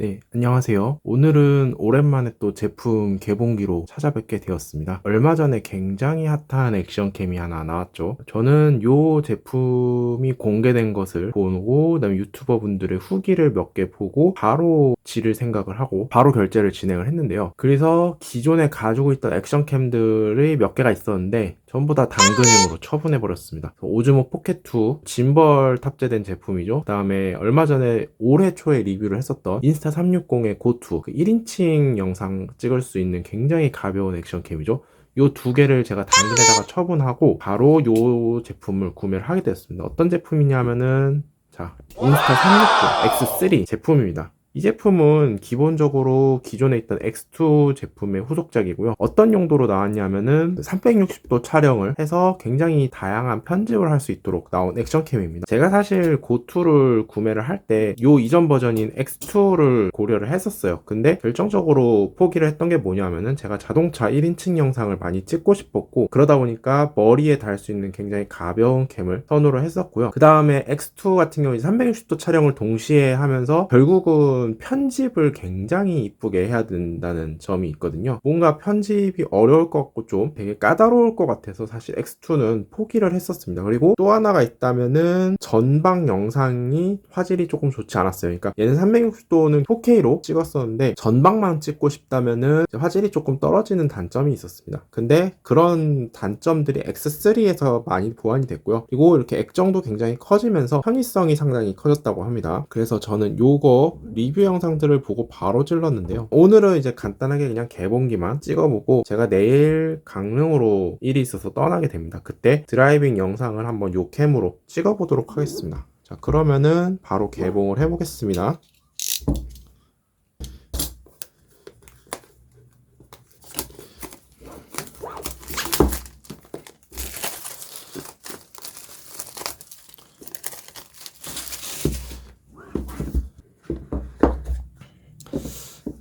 네, 안녕하세요. 오늘은 오랜만에 또 제품 개봉기로 찾아뵙게 되었습니다. 얼마 전에 굉장히 핫한 액션캠이 하나 나왔죠. 저는 이 제품이 공개된 것을 보고, 그다음에 유튜버 분들의 후기를 몇 개 보고, 바로 지를 생각을 하고, 바로 결제를 진행을 했는데요. 그래서 기존에 가지고 있던 액션캠들이 몇 개가 있었는데, 전부 다 당근행으로 처분해버렸습니다. 오즈모 포켓2 짐벌 탑재된 제품이죠. 그 다음에 얼마 전에 올해 초에 리뷰를 했었던 인스타 360의 고투 그 1인칭 영상 찍을 수 있는 굉장히 가벼운 액션캠이죠. 요두 개를 제가 당근에다가 처분하고 바로 요 제품을 구매를 하게 되었습니다. 어떤 제품이냐면은 자 인스타 360 X3 제품입니다. 이 제품은 기본적으로 기존에 있던 X2 제품의 후속작이고요. 어떤 용도로 나왔냐면은 360도 촬영을 해서 굉장히 다양한 편집을 할 수 있도록 나온 액션캠입니다. 제가 사실 고투를 구매를 할 때 요 이전 버전인 X2를 고려를 했었어요. 근데 결정적으로 포기를 했던 게 뭐냐면은 제가 자동차 1인칭 영상을 많이 찍고 싶었고 그러다 보니까 머리에 달 수 있는 굉장히 가벼운 캠을 선호를 했었고요. 그 다음에 X2 같은 경우 360도 촬영을 동시에 하면서 결국은 편집을 굉장히 이쁘게 해야 된다는 점이 있거든요. 뭔가 편집이 어려울 것 같고 좀 되게 까다로울 것 같아서 사실 X2는 포기를 했었습니다. 그리고 또 하나가 있다면은 전방 영상이 화질이 조금 좋지 않았어요. 그러니까 얘는 360도는 4K로 찍었었는데 전방만 찍고 싶다면은 화질이 조금 떨어지는 단점이 있었습니다. 근데 그런 단점들이 X3에서 많이 보완이 됐고요. 그리고 이렇게 액정도 굉장히 커지면서 편의성이 상당히 커졌다고 합니다. 그래서 저는 요거 리뷰 영상들을 보고 바로 찔렀는데요. 오늘은 이제 간단하게 그냥 개봉기만 찍어보고 제가 내일 강릉으로 일이 있어서 떠나게 됩니다. 그때 드라이빙 영상을 한번 요 캠으로 찍어보도록 하겠습니다. 자, 그러면은 바로 개봉을 해보겠습니다.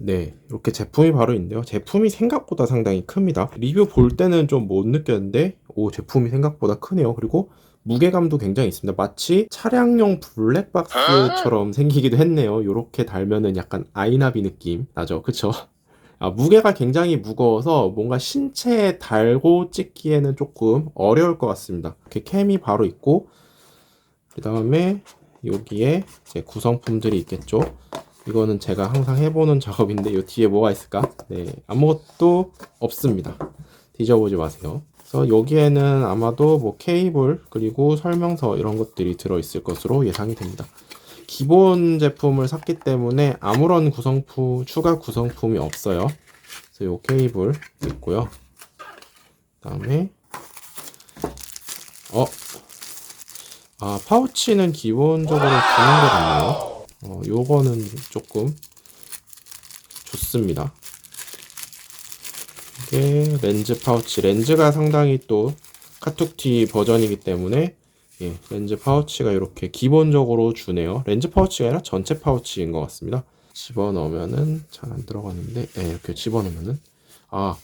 네, 이렇게 제품이 바로 있는데요. 제품이 생각보다 상당히 큽니다. 리뷰 볼 때는 좀 못 느꼈는데, 오, 제품이 생각보다 크네요. 그리고 무게감도 굉장히 있습니다. 마치 차량용 블랙박스처럼 생기기도 했네요. 이렇게 달면은 약간 아이나비 느낌 나죠? 그쵸? 아, 무게가 굉장히 무거워서 뭔가 신체에 달고 찍기에는 조금 어려울 것 같습니다. 이렇게 캠이 바로 있고, 그 다음에 여기에 구성품들이 있겠죠. 이거는 제가 항상 해보는 작업인데 이 뒤에 뭐가 있을까? 네, 아무것도 없습니다. 뒤져보지 마세요. 그래서 여기에는 아마도 뭐 케이블 그리고 설명서 이런 것들이 들어있을 것으로 예상이 됩니다. 기본 제품을 샀기 때문에 아무런 구성품 추가 구성품이 없어요. 그래서 이 케이블 있고요. 그 다음에 어, 아 파우치는 기본적으로 주는 것 같네요. 어, 요거는 조금 좋습니다. 이게 렌즈 파우치. 렌즈가 상당히 또 카툭티 버전이기 때문에 예, 렌즈 파우치가 이렇게 기본적으로 주네요. 렌즈 파우치가 아니라 전체 파우치인 것 같습니다. 집어넣으면은 잘 안 들어가는데 예, 이렇게 집어넣으면은 아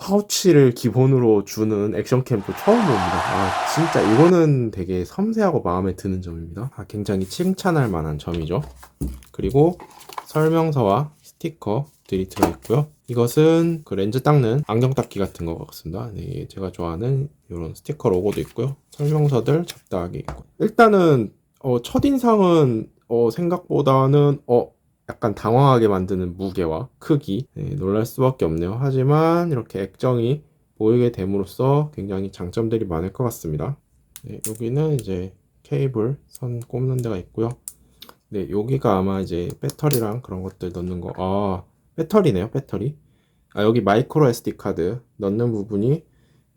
파우치를 기본으로 주는 액션 캠도 처음 봅니다. 아, 진짜 이거는 되게 섬세하고 마음에 드는 점입니다. 아, 굉장히 칭찬할 만한 점이죠. 그리고 설명서와 스티커들이 들어있고요. 이것은 그 렌즈 닦는 안경 닦기 같은 것 같습니다. 네, 제가 좋아하는 이런 스티커 로고도 있고요. 설명서들 잡다하게 있고. 일단은 어, 첫인상은 어, 생각보다는 어, 약간 당황하게 만드는 무게와 크기 네, 놀랄 수밖에 없네요. 하지만 이렇게 액정이 보이게 됨으로써 굉장히 장점들이 많을 것 같습니다. 네, 여기는 이제 케이블 선 꼽는 데가 있고요. 네, 여기가 아마 이제 배터리랑 그런 것들 넣는 거. 아, 배터리네요, 배터리. 아, 여기 마이크로 SD 카드 넣는 부분이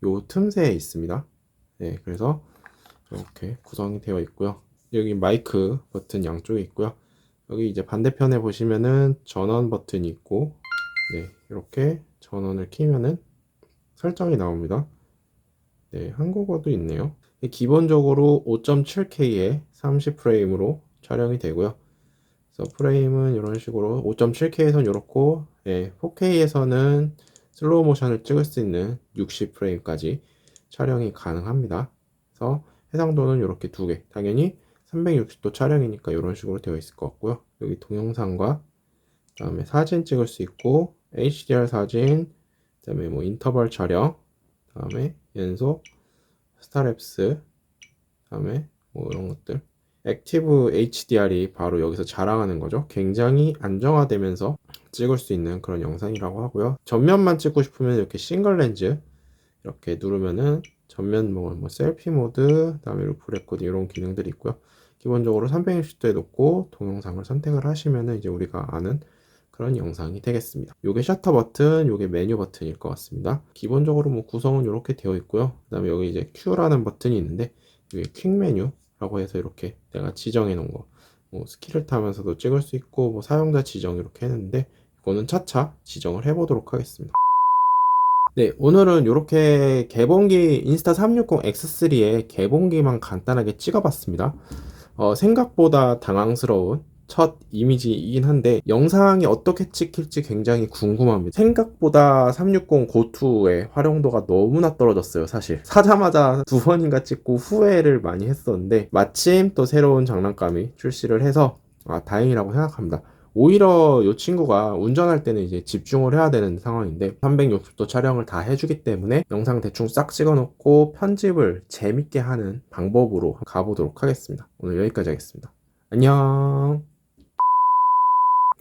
요 틈새에 있습니다. 네, 그래서 이렇게 구성이 되어 있고요. 여기 마이크 버튼 양쪽에 있고요. 여기 이제 반대편에 보시면은 전원 버튼이 있고, 네, 이렇게 전원을 키면은 설정이 나옵니다. 네, 한국어도 있네요. 기본적으로 5.7K에 30프레임으로 촬영이 되고요. 그래서 프레임은 이런 식으로 5.7K에선 이렇고, 네, 4K에서는 슬로우 모션을 찍을 수 있는 60프레임까지 촬영이 가능합니다. 그래서 해상도는 이렇게 두 개. 당연히 360도 촬영이니까 이런 식으로 되어 있을 것 같고요. 여기 동영상과 그다음에 사진 찍을 수 있고 HDR 사진, 그다음에 뭐 인터벌 촬영, 그다음에 연속, 스타랩스, 그다음에 뭐 이런 것들. 액티브 HDR이 바로 여기서 자랑하는 거죠. 굉장히 안정화되면서 찍을 수 있는 그런 영상이라고 하고요. 전면만 찍고 싶으면 이렇게 싱글 렌즈 이렇게 누르면은 전면 뭐, 뭐 셀피 모드, 그다음에 루프 레코드 이런 기능들이 있고요. 기본적으로 360도에 놓고 동영상을 선택을 하시면은 이제 우리가 아는 그런 영상이 되겠습니다. 요게 셔터 버튼, 요게 메뉴 버튼일 것 같습니다. 기본적으로 뭐 구성은 이렇게 되어 있고요. 그 다음에 여기 이제 Q라는 버튼이 있는데 이게 퀵 메뉴라고 해서 이렇게 내가 지정해 놓은 거. 뭐 스킬을 타면서도 찍을 수 있고 뭐 사용자 지정 이렇게 했는데 이거는 차차 지정을 해보도록 하겠습니다. 네, 오늘은 이렇게 개봉기 인스타 360 X3의 개봉기만 간단하게 찍어봤습니다. 어, 생각보다 당황스러운 첫 이미지이긴 한데 영상이 어떻게 찍힐지 굉장히 궁금합니다. 생각보다 360 고투의 활용도가 너무나 떨어졌어요, 사실. 사자마자 두 번인가 찍고 후회를 많이 했었는데 마침 또 새로운 장난감이 출시를 해서 아, 다행이라고 생각합니다. 오히려 이 친구가 운전할 때는 이제 집중을 해야 되는 상황인데 360도 촬영을 다 해주기 때문에 영상 대충 싹 찍어놓고 편집을 재밌게 하는 방법으로 가보도록 하겠습니다. 오늘 여기까지 하겠습니다. 안녕.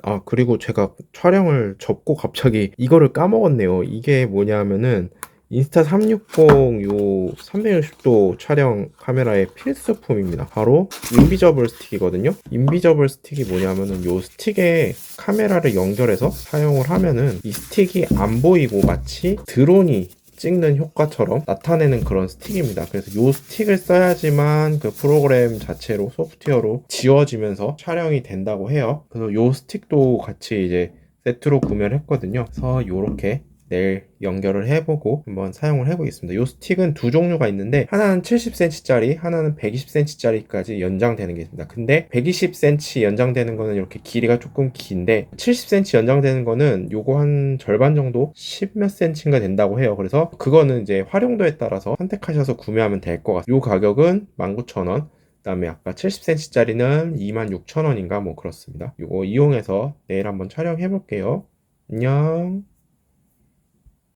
아, 그리고 제가 촬영을 접고 갑자기 이거를 까먹었네요. 이게 뭐냐면은 인스타 360 요 360도 촬영 카메라의 필수품입니다. 바로 인비저블 스틱이거든요. 인비저블 스틱이 뭐냐면은 요 스틱에 카메라를 연결해서 사용을 하면은 이 스틱이 안 보이고 마치 드론이 찍는 효과처럼 나타내는 그런 스틱입니다. 그래서 요 스틱을 써야지만 그 프로그램 자체로 소프트웨어로 지워지면서 촬영이 된다고 해요. 그래서 요 스틱도 같이 이제 세트로 구매를 했거든요. 그래서 요렇게 내일 연결을 해보고 한번 사용을 해보겠습니다. 이 스틱은 두 종류가 있는데 하나는 70cm짜리, 하나는 120cm짜리까지 연장되는 게 있습니다. 근데 120cm 연장되는 거는 이렇게 길이가 조금 긴데 70cm 연장되는 거는 요거 한 절반 정도 10몇 cm인가 된다고 해요. 그래서 그거는 이제 활용도에 따라서 선택하셔서 구매하면 될 것 같아요. 요 가격은 19,000원. 그다음에 아까 70cm짜리는 26,000원인가 뭐 그렇습니다. 이거 이용해서 내일 한번 촬영해 볼게요. 안녕.